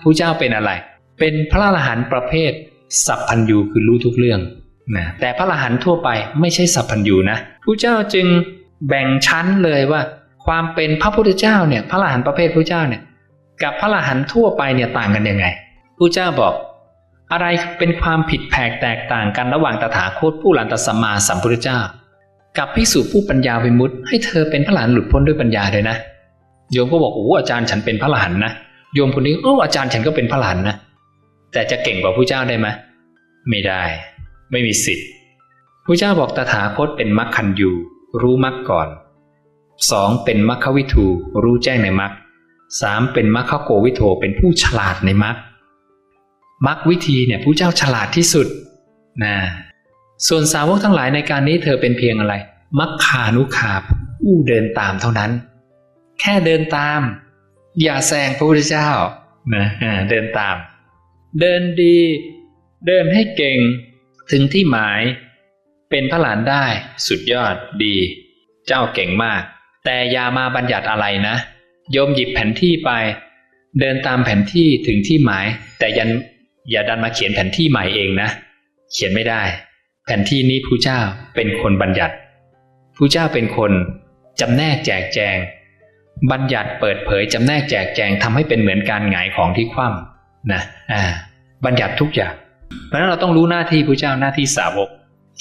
ผู้เจ้าเป็นอะไร เป็นพระอรหันต์ประเภท สัพพัญญูคือรู้ทุกเรื่องนะแต่พระอรหันต์ทั่วไปไม่ใช่สัพพัญญูนะผู้เจ้าจึงแบ่งชั้นเลยว่า ความเป็นพระพุทธเจ้าเนี่ยพระอรหันต์ประเภทผู้เจ้าเนี่ยกับพระอรหันต์ทั่วไปเนี่ยต่างกันยังไงผู้เจ้าบอกอะไรเป็นความผิดแผกแตกต่างกันระหว่างตถาคตผู้หลันตสัมมาสัมพุทธเจ้า กับภิกษุผู้ปัญญาวิมุตติให้เธอเป็นพระหลานหลุดพ้นด้วยปัญญาเลยนะ โยมก็บอกโอ้อาจารย์ฉันเป็นพระหลานนะ โยมคนนี้โอ้อาจารย์ฉันก็เป็นพระหลานนะแต่จะเก่งกว่าผู้เจ้าได้ไหมไม่ได้ ไม่มีสิทธิ์ผู้เจ้าบอกตถาคตเป็นมัคคันยูรู้มัคก่อนสองเป็นมัคควิทูรู้แจ้งในมัคสามเป็นมัคคโกวิโทเป็นผู้ฉลาดในมัคมัควิธีเนี่ยผู้เจ้าฉลาดที่สุดนะส่วนสาวกทั้งหลายในการนี้เธอเป็นเพียงอะไร มัคคานุขาผู้เดินตามเท่านั้น แค่เดินตาม อย่าแซงพระพุทธเจ้านะอ่าเดินตาม เดินดี เดินให้เก่งถึงที่หมาย เป็นพระหลานได้สุดยอดดี เจ้าเก่งมาก แต่อย่ามาบัญญัติอะไรนะโยมหยิบแผนที่ไป เดินตามแผนที่ถึงที่หมาย แต่ยันอย่าดันมาเขียนแผนที่ใหม่เองนะ เขียนไม่ได้ แผนที่นี้ผู้เจ้าเป็นคนบัญญัติผู้เจ้าเป็นคนจำแนกแจกแจง บัญญัติเปิดเผยจำแนกแจกแจงทำให้เป็นเหมือนการหงายของที่คว่ำนะอ่าบัญญัติทุกอย่าง เพราะนั้นเราต้องรู้หน้าที่ผู้เจ้าหน้าที่สาวก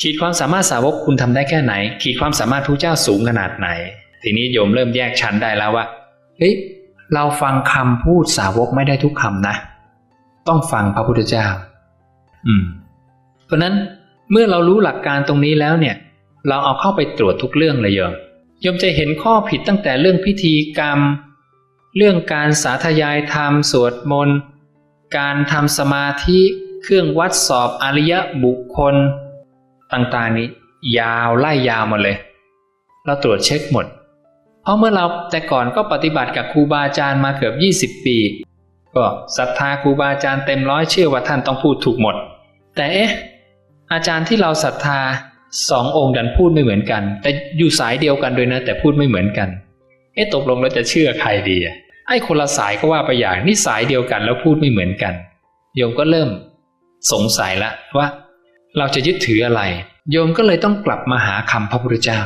ขีดความสามารถสาวกคุณทำได้แค่ไหน ขีดความสามารถผู้เจ้าสูงขนาดไหน ทีนี้โยมเริ่มแยกชั้นได้แล้วว่าเฮ้ยเราฟังคำพูดสาวกไม่ได้ทุกคำนะ ต้องฟังพระพุทธเจ้า อืม เพราะนั้นเมื่อเรารู้หลักการตรงนี้แล้วเนี่ย เราเอาเข้าไปตรวจทุกเรื่องเลยโยม ยมจะเห็นข้อผิดตั้งแต่เรื่องพิธีกรรม เรื่องการสาธยายธรรมสวดมนต์ การทำสมาธิเครื่องวัดสอบอริยบุคคล ต่างๆนี้ ยาวไล่ยาวหมดเลย เราตรวจเช็คหมด เพราะเมื่อเราแต่ก่อนก็ปฏิบัติกับครูบาอาจารย์มาเกือบ 20 ปี ก็ศรัทธาครูบาอาจารย์เต็มร้อยเชื่อว่าท่านต้องพูดถูกหมด แต่เอ๊ะอาจารย์ที่เราศรัทธา สององค์ดันพูดไม่เหมือนกัน แต่อยู่สายเดียวกันด้วยนะ แต่พูดไม่เหมือนกันเอ๊ะตกลงเราจะเชื่อใครดีไอ้คนละสายก็ว่าไปอย่างนี่สายเดียวกันแล้วพูดไม่เหมือนกันโยมก็เริ่มสงสัยละว่า เราจะยึดถืออะไร โยมก็เลยต้องกลับมาหาคำพระพุทธเจ้า